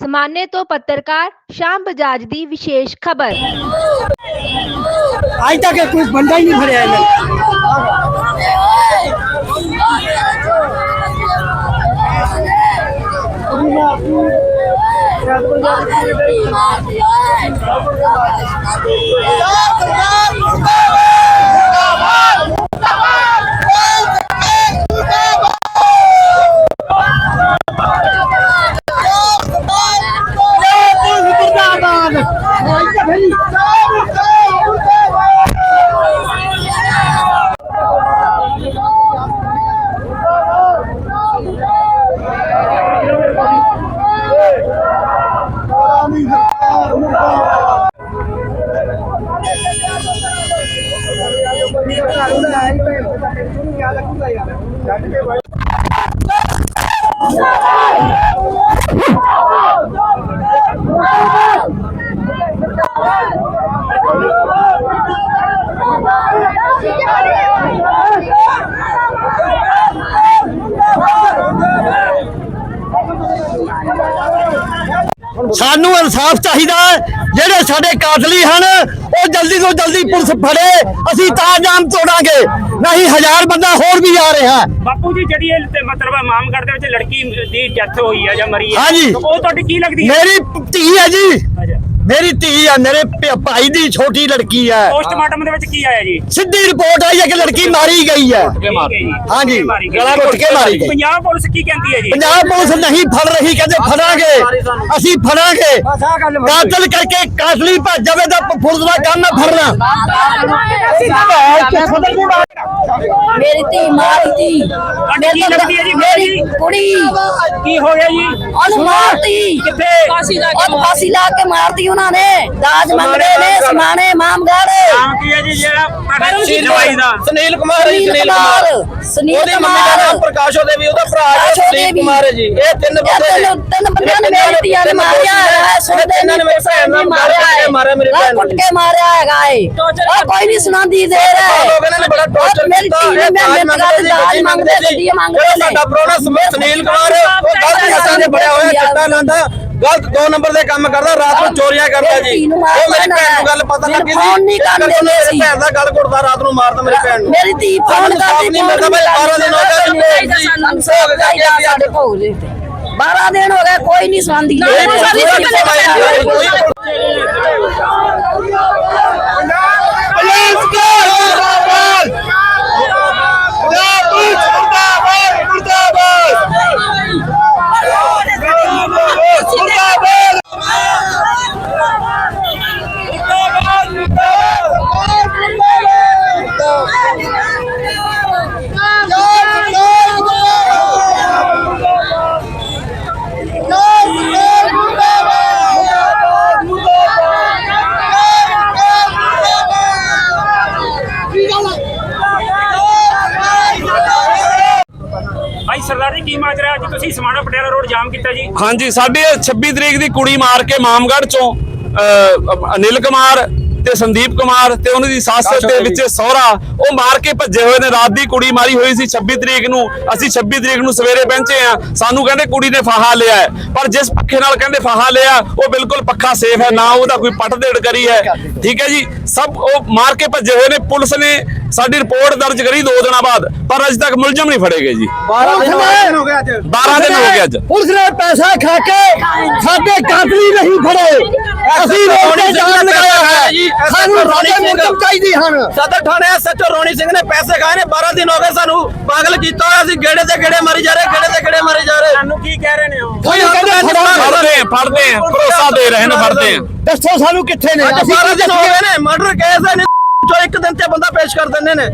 ਸਮਾਨੇ ਤੋਂ ਪੱਤਰਕਾਰ ਸ਼ਾਮ ਬਜਾਜ ਦੀ ਵਿਸ਼ੇਸ਼ ਖਬਰ। ਅੱਜ ਤੱਕ ਕੋਈ ਬੰਦਾ ਹੀ ਨਹੀਂ ਫੜਿਆ ਇਹਨਾਂ ਸਾਨੂੰ ਇਨਸਾਫ ਚਾਹੀਦਾ ਜਿਹੜੇ ਸਾਡੇ ਕਾਤਲੀ ਹਨ, ਉਹ ਜਲਦੀ ਤੋਂ ਜਲਦੀ ਪੁਲਿਸ ਫੜੇ। ਅਸੀਂ ਤਾਂ ਜਾਮ ਤੋੜਾਂਗੇ। ਨਹੀਂ ਹਜ਼ਾਰ ਬੰਦਾ ਹੋਰ ਵੀ ਆ ਰਿਹਾ। ਹੈ ਬਾਪੂ ਜੀ ਜਿਹੜੀ ਇਹ ਤੇ ਮਤਲਬ ਮਾਮਗੜ ਦੇ ਵਿੱਚ ਲੜਕੀ ਦੀ ਡੈਥ ਹੋਈ ਹੈ ਜਾਂ ਮਰੀ ਹੈ ਹਾਂਜੀ। ਉਹ ਤੁਹਾਡੀ ਕੀ ਲੱਗਦੀ ਹੈ ਮੇਰੀ ਧੀ ਹੈ ਜੀ। ਮੇਰੀ ਧੀ ਹੈ ਮੇਰੇ ਭ- ਭਾਈ ਦੀ ਛੋਟੀ ਲੜਕੀ ਹੈ ਪੋਸਟਮਾਰਟਮ ਦੇ ਵਿੱਚ ਕੀ ਆਇਆ ਜੀ? ਸਿੱਧੀ ਰਿਪੋਰਟ ਆਈ ਹੈ ਕਿ ਲੜਕੀ ਮਾਰੀ ਗਈ ਹੈ ਹਾਂਜੀ। ਗਲਾ ਘੁੱਟ ਕੇ ਮਾਰੀ ਗਈ। ਪੰਜਾਬ ਪੁਲਿਸ ਕੀ ਕਹਿੰਦੀ ਹੈ ਜੀ? ਪੰਜਾਬ ਪੁਲਿਸ ਨਹੀਂ ਫੜ ਰਹੀ ਕਹਿੰਦੇ ਫੜਾਂਗੇ। ਅਸੀਂ ਫੜਾਂਗੇ। ਕਾਤਲ ਕਰਕੇ ਕਾਤਲੀ ਭੱਜ ਜਾਵੇ ਤਾਂ ਪੁਲਿਸ ਦਾ ਕੰਮ ਹੈ। ਫੜਨਾ? ਮੇਰੀ ਧੀ ਮਾਰੀ ਧੀ ਤੁਹਾਡੀ ਕੀ ਲੱਗਦੀ ਹੈ ਜੀ ਮੇਰੀ ਕੁੜੀ। ਕੀ ਹੋਇਆ ਜੀ? ਉਹਨੂੰ ਮਾਰਤੀ। ਕਿੱਥੇ? ਫਾਂਸੀ ਲਾ ਕੇ ਫਾਂਸੀ ਲਾ ਕੇ ਮਾਰਤੀ ਉਹਨਾਂ ਨੇ। ਦਾਜ ਮੰਗਦੇ ਨੇ ਸਮਾਣੇ ਮਾਮਗੜ ਨਾਮ ਕੀ ਹੈ ਜੀ ਜਿਹੜਾ ਤੁਹਾਡੇ ਜਵਾਈ ਦਾ? ਸੁਨੀਲ ਕੁਮਾਰ ਹੈ ਜੀ, ਸੁਨੀਲ ਸੁਨੀਲ ਕੁਮਾਰ। ਕੁਮਾਰ। ਸੁਨੀਲ ਉਹਦੀ ਮੰਮੀ ਦਾ ਨਾਮ ਕੁਮਾਰ ਪ੍ਰਕਾਸ਼ੋ ਦੇਵੀ ਉਹਦਾ ਭਰਾ ਹੈ ਪ੍ਰਕਾਸ਼ੋ ਸੁਨੀਲ ਦੇਵੀ। ਕੁਮਾਰ ਹੈ ਜੀ। ਇਹ ਤਿੰਨ ਇਹ ਬੰਦੇ ਤਿੰਨ ਤਿੰਨ ਬੰਦਿਆਂ ਨੇ ਮੇਰੀ ਧੀਆਂ ਨੂੰ ਮਾਰਿਆ ਹੈ। ਸੁਣਦੇ ਇਹਨਾਂ ਨੇ ਮੇਰੀ ਭੈਣ ਨੂੰ ਮਾਰਿਆ ਹੈ। ਮਾਰਿਆ ਮੇਰੀ ਭੈਣ ਨੂੰ ਕੁੱਟ ਕੇ ਮਾਰਿਆ ਹੈਗਾ ਏ ਕੋਈ ਨਹੀਂ ਸੁਣਾਉਂਦੀ ਦੇ ਰਿਹਾ ਲੋਕ ਨੇ ਬੜਾ ਟੌਰਚਰ ਮੇਰੀ ਧੀ ਨੇ ਮੈਂ ਦਾਜ ਦਾਜ ਮੰਗਦੇ ਸੀ ਦਾਜ ਮੰਗਦੇ ਨੇ। ਸਾਡਾ ਪ੍ਰੋਣਾ ਸੁਨੀਲ ਕੁਮਾਰ ਉਹ ਗਲਤ ਹੱਥਾਂ ਦੇ ਬੜਿਆ ਹੋਇਆ ਚਿੱਟਾ ਲਾਂਦਾ ਗਲਤ ਦੋ ਨੰਬਰ ਦੇ ਕੰਮ ਕਰਦਾ ਰਾਤ ਨੂੰ ਚੋਰੀਆਂ ਕਰਦਾ ਜੀ। ਉਹ ਮੇਰੀ ਭੈਣ ਨੂੰ ਗੱਲ ਪਤਾ ਲੱਗੀ ਸੀ? ਫੋਨ ਨਹੀਂ ਕਰਦੇ। ਮੇਰੀ ਭੈਣ ਦਾ ਗਲ ਘੁੱਟਦਾ ਰਾਤ ਨੂੰ ਮਾਰਦਾ ਮੇਰੀ ਭੈਣ ਨੂੰ। ਮੇਰੀ ਧੀ ਫੋਨ ਕਰਦੀ ਨਹੀਂ ਮਿਲਦਾ ਬਈ 12 ਦਿਨ ਹੋ ਗਏ ਜੀ ਸਾਨੂੰ ਭੋਗ ਚਾਹੀਦਾ ਸਾਡੇ ਭੋਗ ਦੇ ਉੱਤੇ। 12 ਦਿਨ ਹੋ ਗਏ ਕੋਈ ਨਹੀਂ ਸੁਣਦੀ ਪੁਲਿਸ ਕੋ ਮੁਰਦਾਬਾਦ ਪੰਜਾਬ ਪੁਲਿਸ ਮੁਰਦਾਬਾਦ ਮੁਰਦਾਬਾਦ ਮੁਰਦਾਬਾਦ ਭਾਈ ਸਰਦਾਰ ਜੀ ਕੀ ਮਾਜਰਾ? ਅੱਜ ਤੁਸੀਂ ਸਮਾਣਾ ਪਟਿਆਲਾ ਰੋਡ ਜਾਮ ਕੀਤਾ ਜੀ। ਹਾਂਜੀ ਸਾਡੇ 26 ਤਰੀਕ ਦੀ ਕੁੜੀ ਮਾਰ ਕੇ ਮਾਮਗੜ ਚੋਂ ਅਹ, ਅਨਿਲ ਕੁਮਾਰ ਤੇ ਸੰਦੀਪ ਕੁਮਾਰ ਤੇ ਉਹਨਾਂ ਦੀ ਸੱਸ ਤੇ ਵਿੱਚ ਸਹੁਰਾ ਉਹ ਮਾਰ ਕੇ ਭੱਜੇ ਹੋਏ ਨੇ ਰਾਤ ਦੀ ਕੁੜੀ ਮਾਰੀ ਹੋਈ ਸੀ 26 ਤਰੀਕ ਨੂੰ। ਅਸੀਂ 26 ਤਰੀਕ ਨੂੰ ਸਵੇਰੇ ਪਹੁੰਚੇ ਆ ਸਾਨੂੰ ਕਹਿੰਦੇ ਕੁੜੀ ਨੇ ਫਾਹਾ ਲਿਆ ਹੈ। ਪਰ ਜਿਸ ਪੱਖੇ ਨਾਲ ਕਹਿੰਦੇ ਫਾਹਾ ਲਿਆ ਉਹ ਬਿਲਕੁਲ ਪੱਖਾ ਸੇਫ ਹੈ ਨਾ ਉਹਦਾ ਕੋਈ ਪੱਟ ਦੇੜ ਕਰੀ ਹੈ। ਠੀਕ ਹੈ ਜੀ? ਸਭ ਉਹ ਮਾਰ ਕੇ ਭੱਜੇ ਹੋਏ ਨੇ। ਪੁਲਿਸ ਨੇ ਸਾਡੀ ਰਿਪੋਰਟ ਦਰਜ ਕਰੀ ਦੋ ਦਿਨਾਂ ਬਾਅਦ। ਪਰ ਅਜੇ ਤੱਕ ਮੁਲਜ਼ਮ ਨਹੀਂ ਫੜੇ ਗਏ ਜੀ। 12 ਦਿਨ ਹੋ ਗਏ। ਅੱਜ 12 ਦਿਨ ਹੋ ਗਏ ਅੱਜ। ਪੁਲਿਸ ਨੇ ਪੈਸਾ ਖਾ ਕੇ ਸਾਡੇ ਕਾਤਲੀ ਨਹੀਂ ਫੜੇ। ਅਸੀਂ ਰੋਡ ਤੇ ਜਾਮ ਲਗਾਇਆ ਹੈ ਜੀ, ਸਾਨੂੰ ਰੋਣੀ ਰੋਡੇ ਸਿੰਘ। ਮੁਕਮ ਚਾਹੀਦੀ ਹਨ। ਸਦਰ ਥਾਣੇ ਸੱਚੋ ਰੋਣੀ ਸਿੰਘ ਨੇ ਪੈਸੇ ਖਾਏ ਨੇ। 12 ਦਿਨ ਹੋ ਗਏ ਸਾਨੂੰ ਪਾਗਲ ਕੀਤਾ ਹੋਇਆ। ਸੀ ਗੇੜੇ ਤੇ ਗੇੜੇ ਮਾਰੀ ਜਾ ਰਹੇ ਗੇੜੇ ਤੇ ਗੇੜੇ ਮਾਰੀ ਜਾ ਰਹੇ। ਤੁਹਾਨੂੰ ਕੀ ਕਹਿ ਰਹੇ ਨੇ ਉਹ? ਕੋਈ ਕਹਿੰਦੇ ਫੜਾਂਗੇ। ਫੜਦੇ ਆ ਫੜਦੇ ਆ ਭਰੋਸਾ ਦੇ ਰਹੇ ਨੇ ਫੜਦੇ। ਆ ਦੱਸੋ ਸਾਨੂੰ ਕਿੱਥੇ ਨੇ? ਅੱਜ 12 ਦਿਨ ਹੋ ਗਏ ਨੇ ਮਰਡਰ ਕੇਸ ਹੈ ਨੇ ਜੋ ਇੱਕ ਦਿਨ ਤੇ ਬੰਦਾ ਪੇਸ਼ ਕਰ ਦਿੰਦੇ ਨੇ।